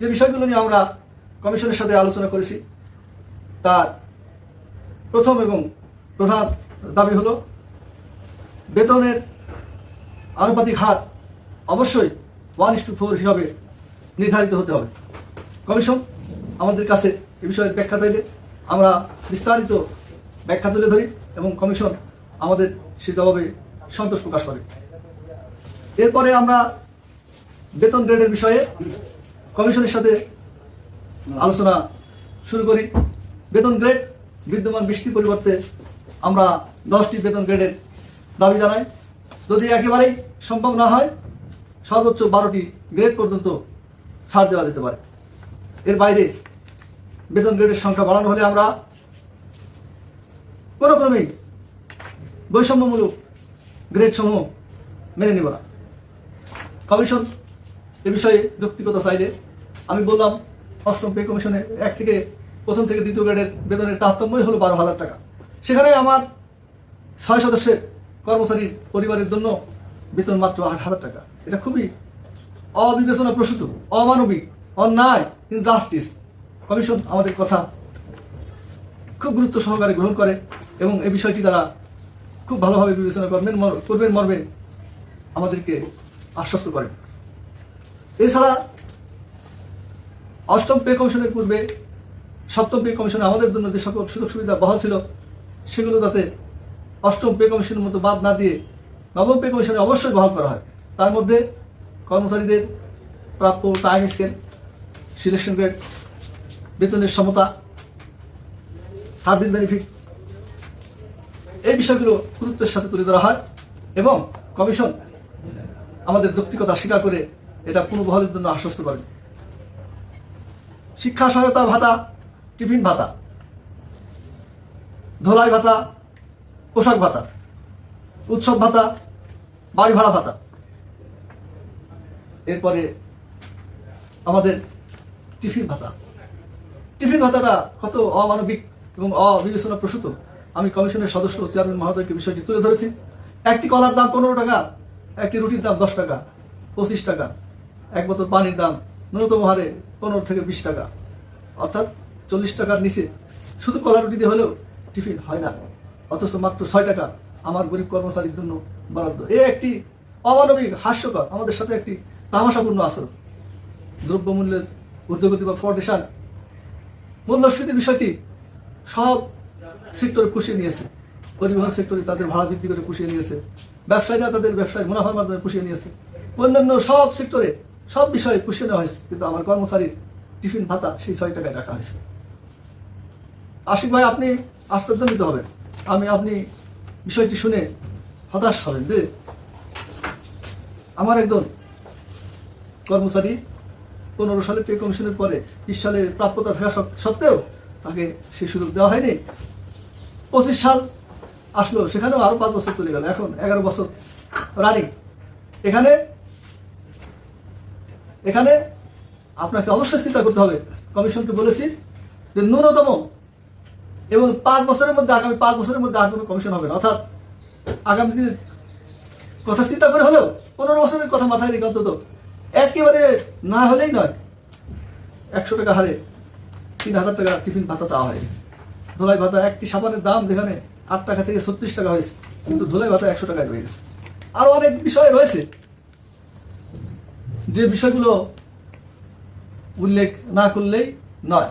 যে বিষয়গুলো নিয়ে আমরা কমিশনের সাথে আলোচনা করেছি, তার প্রথম এবং প্রধান দাবি হলো, বেতনের আনুপাতিক হার অবশ্যই ওয়ান ইস টু ফোর হিসাবে নির্ধারিত হতে হবে। কমিশন আমাদের কাছে এ বিষয়ে ব্যাখ্যা চাইলে আমরা বিস্তারিত ব্যাখ্যা তুলে ধরি এবং কমিশন আমাদের সে জবাবে সন্তোষ প্রকাশ করে। এরপরে আমরা বেতন গ্রেডের বিষয়ে কমিশনের সাথে আলোচনা শুরু করি। বেতন গ্রেড বিদ্যমান বৃষ্টির পরিবর্তে আমরা দশটি বেতন গ্রেডের দাবি জানাই। যদি একেবারেই সম্ভব না হয়, সর্বোচ্চ বারোটি গ্রেড পর্যন্ত ছাড় দেওয়া যেতে পারে। এর বাইরে বেতন গ্রেডের সংখ্যা বাড়ানো হলে আমরা কোনো ক্রমেই বৈষম্যমূলক গ্রেড সমূহ মেনে নেব না। কমিশন এ বিষয়ে যৌক্তিকতা চাইলে আমি বললাম, অষ্টম পে কমিশনে এক থেকে প্রথম থেকে দ্বিতীয় গ্রেডের বেতনের তারতম্যই হলো বারো হাজার টাকা। সেখানে আমার ছয় সদস্যের কর্মচারীর পরিবারের জন্য বেতন মাত্র আট হাজার টাকা। এটা খুবই অবিবেচনা প্রসূত, অমানবিক, অন্যায় ইনজাস্টিস কমিশন আমাদের কথা খুব গুরুত্ব সহকারে গ্রহণ করে এবং এই বিষয়টি তারা খুব ভালোভাবে বিবেচনা করবেন করবেন, মর্মে আমাদেরকে আশ্বস্ত করেন। এছাড়া অষ্টম পে কমিশনের পূর্বে সপ্তম পে কমিশনে আমাদের জন্য যে সকল সুযোগ সুবিধা বহাল ছিল, সেগুলো যাতে অষ্টম পে কমিশনের মতো বাদ না দিয়ে নবম পে কমিশনে অবশ্যই বহাল করা হয়। তার মধ্যে কর্মচারীদের প্রাপ্য টাইম স্কেল সিলেকশন গ্রেড বেতনের সমতা সার্ভিস বেনিফিট এই বিষয়গুলো গুরুত্বের সাথে তুলে ধরা হয় এবং কমিশন আমাদের যৌক্তিকতা স্বীকার করে এটা পুনর্বহলের জন্য আশ্বস্ত করেন। শিক্ষা সহায়তা ভাতা, টিফিন ভাতা, ধোলাই ভাতা, পোশাক ভাতা, উৎসব ভাতা, বাড়ি ভাড়া ভাতা। এরপরে আমাদের টিফিন ভাতা। টিফিন ভাতাটা কত অমানবিক এবং অবিবেচনা প্রসূত। আমি কমিশনের সদস্য, চেয়ারম্যান মহোদয়কে বিষয়টি তুলে ধরেছি। একটি কলার দাম পনেরো টাকা, একটি রুটির দাম দশ টাকা, পঁচিশ টাকা, এক বোতল পানির দাম ন্যূনতম হারে পনেরো থেকে বিশ টাকা। অর্থাৎ চল্লিশ টাকার নিচে। শুধু কলা রুটি দিয়ে হলেও টিফিন হয় না। অথচ মাত্র ছয় টাকা আমার গরিব কর্মচারীর জন্য বরাদ্দ। এ একটি অমানবিক, হাস্যকর, আমাদের সাথে একটি তামাশাপূর্ণ আচরণ। দ্রব্যমূল্যের ঊর্ধ্বগতি বা ফাউন্ডেশন মূল্যস্ফীতির বিষয়টি সব সেক্টরে পুষিয়ে নিয়েছে। পরিবহন সেক্টরে তাদের ভাড়া বৃদ্ধি করে পুষিয়ে নিয়েছে। ব্যবসায়ীরা তাদের ব্যবসায় মুনাফার মাধ্যমে পুষিয়ে নিয়েছে। অন্যান্য সব সেক্টরে সব বিষয়ে পুষিয়ে নেওয়া হয়েছে, কিন্তু আমার কর্মচারীর টিফিন ভাতা সেই ছয় টাকায় রাখা হয়েছে। আশিক ভাই, আপনি আশ্চর্য আশ্চর্যান্বিত হবেন আমি, আপনি বিষয়টি শুনে হতাশ হবেন। যে আমার একজন কর্মচারী পনেরো সালে পে কমিশনের পরে বিশ সালে প্রাপ্যতা থাকা সত্ত্বেও তাকে সে সুযোগ দেওয়া হয়নি। পঁচিশ সাল আসলো, সেখানেও আরও পাঁচ বছর চলে গেল। এখন এগারো বছর রানিং এখানে এখানে আপনাকে অবশ্যই চিন্তা করতে হবে। কমিশনকে বলেছি যে ন্যূনতম এবং পাঁচ বছরের মধ্যে, আগামী পাঁচ বছরের মধ্যে আর কোনো কমিশন হবে না। অর্থাৎ আগামী দিনের কথা চিন্তা করে হলেও পনেরো বছরের কথা মাথায় রেখে অন্তত একেবারে না হলেই নয়, একশো টাকা হারে তিন হাজার টাকা টিফিন ভাতা দেওয়া হয়েছে ধোলাই ভাতা একটি সাবানের দাম যেখানে আট টাকা থেকে ছত্রিশ টাকা হয়েছে, কিন্তু ধোলাই ভাতা একশো টাকায় হয়ে গেছে। আরও অনেক বিষয় রয়েছে যে বিষয়গুলো উল্লেখ না করলেই নয়।